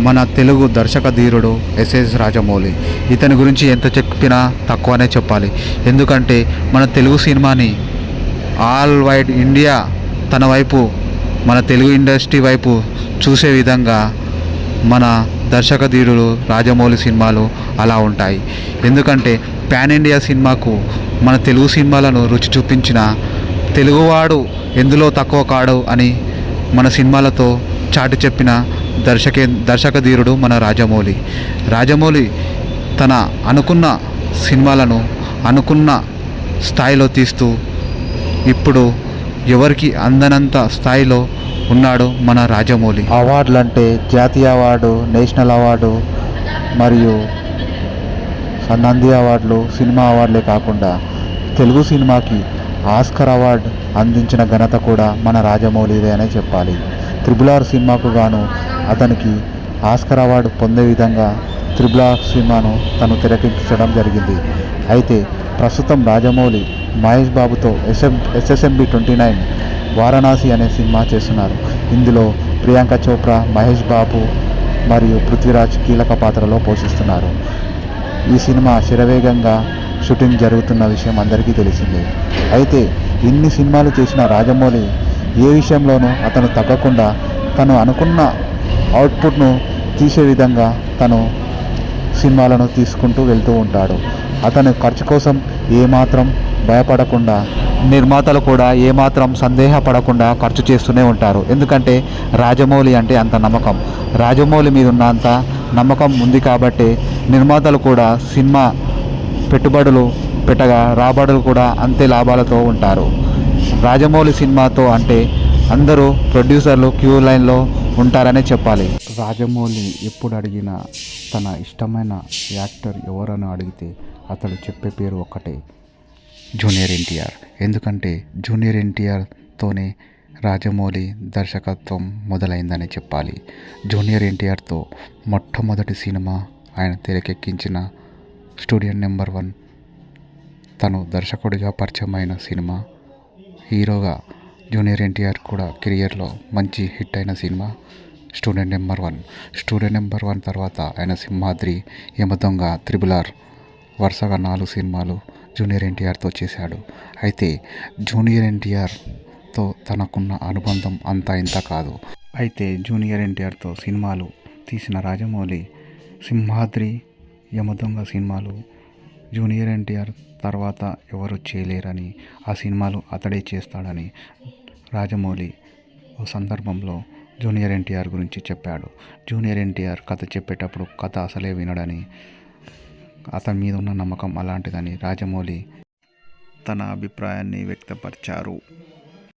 మన తెలుగు దర్శక ధీరుడు ఎస్ఎస్ రాజమౌళి. ఇతని గురించి ఎంత చెప్పినా తక్కువనే చెప్పాలి. ఎందుకంటే మన తెలుగు సినిమాని ఆల్ వైడ్ ఇండియా తన వైపు మన తెలుగు ఇండస్ట్రీ వైపు చూసే విధంగా మన దర్శక ధీరుడు రాజమౌళి సినిమాలు అలా ఉంటాయి. ఎందుకంటే పాన్ ఇండియా సినిమాకు మన తెలుగు సినిమాలను రుచి చూపించిన తెలుగువాడు ఎందులో తక్కువ కాడు అని మన సినిమాలతో చాటి చెప్పిన దర్శకే దర్శక ధీరుడు మన రాజమౌళి. రాజమౌళి తన అనుకున్న సినిమాలను అనుకున్న స్థాయిలో తీస్తూ ఇప్పుడు ఎవరికి అందనంత స్థాయిలో ఉన్నాడు మన రాజమౌళి. అవార్డులు అంటే జాతీయ అవార్డు నేషనల్ అవార్డు మరియు నంది అవార్డులు సినిమా అవార్డులే కాకుండా తెలుగు సినిమాకి ఆస్కర్ అవార్డు అందించిన ఘనత కూడా మన రాజమౌళిదే అనే చెప్పాలి. త్రిబుల్ ఆర్ సినిమాకు గాను అతనికి ఆస్కర్ అవార్డు పొందే విధంగా త్రిబులా సినిమాను తను తెరకెక్కించడం జరిగింది. అయితే ప్రస్తుతం రాజమౌళి మహేష్ బాబుతో SM SSMB twenty nine Varanasi అనే సినిమా చేస్తున్నారు. ఇందులో ప్రియాంక చోప్రా మహేష్ బాబు మరియు పృథ్వీరాజ్ కీలక పాత్రలో పోషిస్తున్నారు. ఈ సినిమా శరవేగంగా షూటింగ్ జరుగుతున్న విషయం అందరికీ తెలిసిందే. అయితే ఇన్ని సినిమాలు చేసిన రాజమౌళి ఏ విషయంలోనూ అతను తగ్గకుండా తను అనుకున్న అవుట్పుట్ను తీసే విధంగా తను సినిమాలను తీసుకుంటూ వెళ్తూ ఉంటాడు. అతను ఖర్చు కోసం ఏమాత్రం భయపడకుండా నిర్మాతలు కూడా ఏమాత్రం సందేహపడకుండా ఖర్చు చేస్తూనే ఉంటారు. ఎందుకంటే రాజమౌళి అంటే అంత నమ్మకం. రాజమౌళి మీద ఉన్నంత నమ్మకం ఉంది కాబట్టి నిర్మాతలు కూడా సినిమా పెట్టుబడులు పెట్టగా రాబడులు కూడా అంతే లాభాలతో ఉంటారు. రాజమౌళి సినిమాతో అంటే అందరూ ప్రొడ్యూసర్లు క్యూ లైన్లో ఉంటారనే చెప్పాలి. రాజమౌళి ఎప్పుడు అడిగినా తన ఇష్టమైన యాక్టర్ ఎవరని అడిగితే అతడు చెప్పే పేరు ఒక్కటే జూనియర్ ఎన్టీఆర్. ఎందుకంటే జూనియర్ ఎన్టీఆర్తోనే రాజమౌళి దర్శకత్వం మొదలైందని చెప్పాలి. జూనియర్ ఎన్టీఆర్తో మొట్టమొదటి సినిమా ఆయన తెరకెక్కించిన స్టూడియో నెంబర్ వన్ తను దర్శకుడిగా పరిచయమైన సినిమా హీరోగా జూనియర్ ఎన్టీఆర్ కూడా కెరియర్లో మంచి హిట్ అయిన cinema student number one. Student number one తర్వాత ఆయన సింహాద్రి యమదొంగ త్రిబుల్ ఆర్ వరుసగా నాలుగు సినిమాలు జూనియర్ ఎన్టీఆర్తో చేశాడు. అయితే జూనియర్ ఎన్టీఆర్తో తనకున్న అనుబంధం అంతా ఇంత కాదు. అయితే జూనియర్ ఎన్టీఆర్తో సినిమాలు తీసిన రాజమౌళి సింహాద్రి యమదొంగ సినిమాలు జూనియర్ ఎన్టీఆర్ తర్వాత ఎవరు చేయలేరని ఆ సినిమాలు అతడే చేస్తాడని రాజమౌళి ఓ సందర్భంలో జూనియర్ ఎన్టీఆర్ గురించి చెప్పాడు. జూనియర్ ఎన్టీఆర్ కథ చెప్పేటప్పుడు కథ అసలే వినడని అతని మీద ఉన్న నమ్మకం అలాంటిదని రాజమౌళి తన అభిప్రాయాన్ని వ్యక్తపరిచారు.